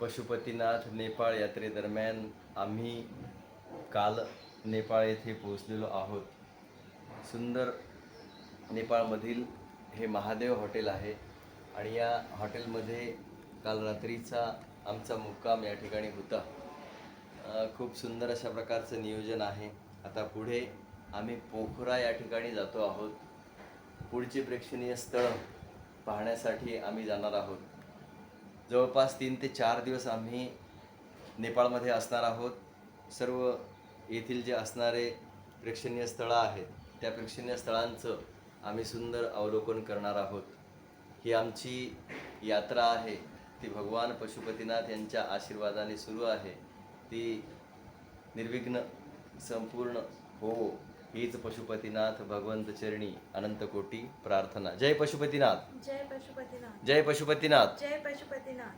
पशुपतीनाथ नेपाळ यात्रेदरम्यान आम्ही काल नेपाळ येथे पोहोचलेलो आहोत. सुंदर नेपाळमधील हे महादेव हॉटेल आहे आणि या हॉटेलमध्ये काल रात्रीचा आमचा मुक्काम या ठिकाणी होता. खूप सुंदर अशा प्रकारचं नियोजन आहे. आता पुढे आम्ही पोखरा या ठिकाणी जातो आहोत. पुढची प्रेक्षणीय स्थळ पाहण्यासाठी आम्ही जाणार आहोत. जवळपास तीन ते चार दिवस आम्ही नेपाळमध्ये असणार आहोत. सर्व येथील जे असणारे प्रेक्षणीय स्थळं आहेत त्या प्रेक्षणीय स्थळांचं आम्ही सुंदर अवलोकन करणार आहोत. ही आमची यात्रा आहे. ती भगवान पशुपतीनाथ यांच्या आशीर्वादाने सुरू आहे. ती निर्विघ्न संपूर्ण हो हीच पशुपतीनाथ भगवंत चरणी अनंत कोटी प्रार्थना. जय पशुपतीनाथ. जय पशुपतीनाथ. जय पशुपतीनाथ. जय पशुपतीनाथ.